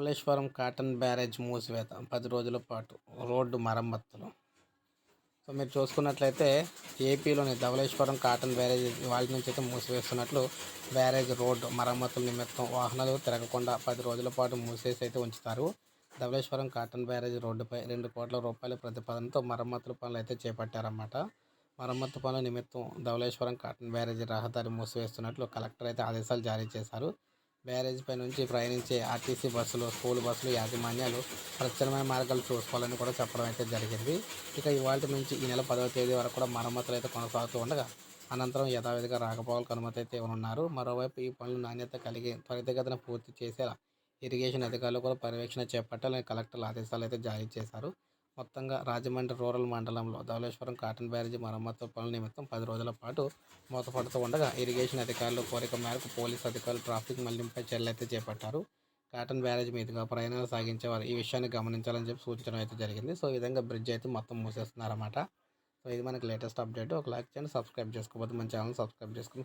Dhavaleswaram cotton barrage మూసివేత పది రోజుల పాటు రోడ్డు మరమ్మతులు. సో మీరు చూసుకున్నట్లయితే ఏపీలోని ధవళేశ్వరం కాటన్ బ్యారేజ్ వాళ్ళ నుంచి అయితే మూసివేస్తున్నట్లు బ్యారేజ్ రోడ్డు మరమ్మతుల నిమిత్తం వాహనాలు తిరగకుండా పది రోజుల పాటు మూసేసి అయితే ఉంచుతారు. ధవళేశ్వరం కాటన్ బ్యారేజ్ రోడ్డుపై రెండు కోట్ల రూపాయల ప్రతిపాదనతో మరమ్మతుల పనులు అయితే చేపట్టారన్నమాట. మరమ్మతు పనుల నిమిత్తం ధవళేశ్వరం కాటన్ బ్యారేజ్ రహదారి మూసివేస్తున్నట్లు కలెక్టర్ అయితే ఆదేశాలు జారీ చేశారు. బ్యారేజ్ పై నుంచి ప్రయాణించే ఆర్టీసీ బస్సులు స్కూల్ బస్సులు యాజమాన్యాలు ప్రత్యామ్నాయ మార్గాలు చూసుకోవాలని కూడా చెప్పడం అయితే జరిగింది. ఇక ఇవాళ నుంచి ఈ నెల పదవ తేదీ వరకు కూడా మరమ్మతులు అయితే కొనసాగుతూ ఉండగా అనంతరం యథావిధిగా రాకపోకలకు అనుమతి అయితే ఇవ్వనున్నారు. మరోవైపు ఈ పనులు నాణ్యత కలిగి త్వరితగతిన పూర్తి చేసేలా ఇరిగేషన్ అధికారులు కూడా పర్యవేక్షణ చేపట్టాలని కలెక్టర్ల ఆదేశాలు అయితే జారీ చేశారు. మొత్తంగా రాజమండ్రి రూరల్ మండలంలో ధవళేశ్వరం కాటన్ బ్యారేజీ మరమ్మతు పనుల నిమిత్తం పది రోజుల పాటు మూతపడుతూ ఉండగా ఇరిగేషన్ అధికారులు కోరిక మేరకు పోలీసు అధికారులు ట్రాఫిక్ మళ్ళింపై చర్యలు అయితే చేపట్టారు. కాటన్ బ్యారేజ్ మీదుగా ప్రయాణాలు సాగించేవారు ఈ విషయాన్ని గమనించాలని చెప్పి సూచించడం అయితే జరిగింది. సో ఈ విధంగా బ్రిడ్జ్ అయితే మొత్తం మూసేస్తున్నారన్నమాట. సో ఇది మనకి లేటెస్ట్ అప్డేట్. ఒక లైక్ చేయండి సబ్స్క్రైబ్ చేసుకోకపోతే మన ఛానల్ సబ్స్క్రైబ్ చేసుకుని